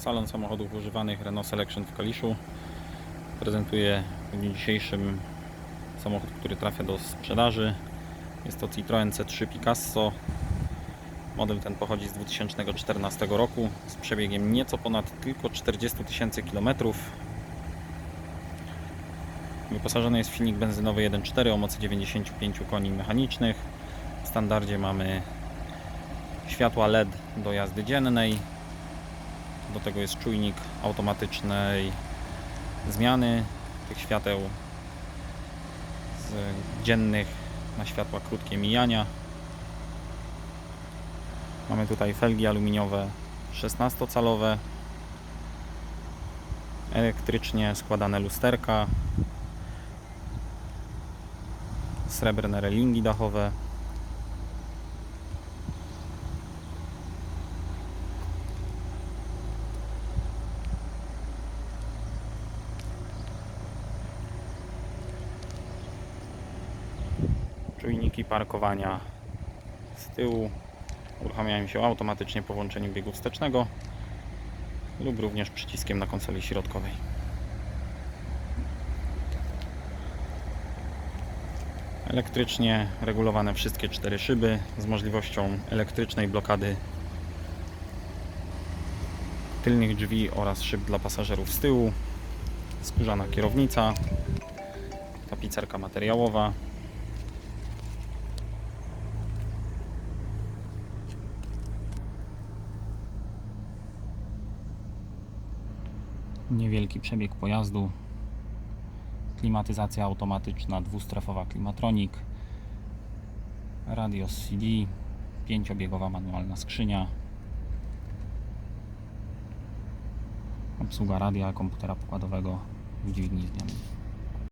Salon samochodów używanych Renault Selection w Kaliszu prezentuje w dniu dzisiejszym samochód, który trafia do sprzedaży. Jest to Citroen C3 Picasso. Model ten pochodzi z 2014 roku z przebiegiem nieco ponad tylko 40 tysięcy kilometrów. Wyposażony jest w silnik benzynowy 1.4 o mocy 95 koni mechanicznych. W standardzie mamy światła LED do jazdy dziennej. Do tego jest czujnik automatycznej zmiany tych świateł z dziennych na światła krótkie mijania. Mamy tutaj felgi aluminiowe 16-calowe, elektrycznie składane lusterka, srebrne relingi dachowe. Czujniki parkowania z tyłu uruchamiają się automatycznie po włączeniu biegu wstecznego lub również przyciskiem na konsoli środkowej. Elektrycznie regulowane wszystkie cztery szyby z możliwością elektrycznej blokady tylnych drzwi oraz szyb dla pasażerów z tyłu. Skórzana kierownica, tapicerka materiałowa, Niewielki przebieg pojazdu. Klimatyzacja automatyczna, dwustrefowa klimatronik. Radio CD, pięciobiegowa manualna skrzynia. Obsługa radia, komputera pokładowego w dźwigni zmiennej.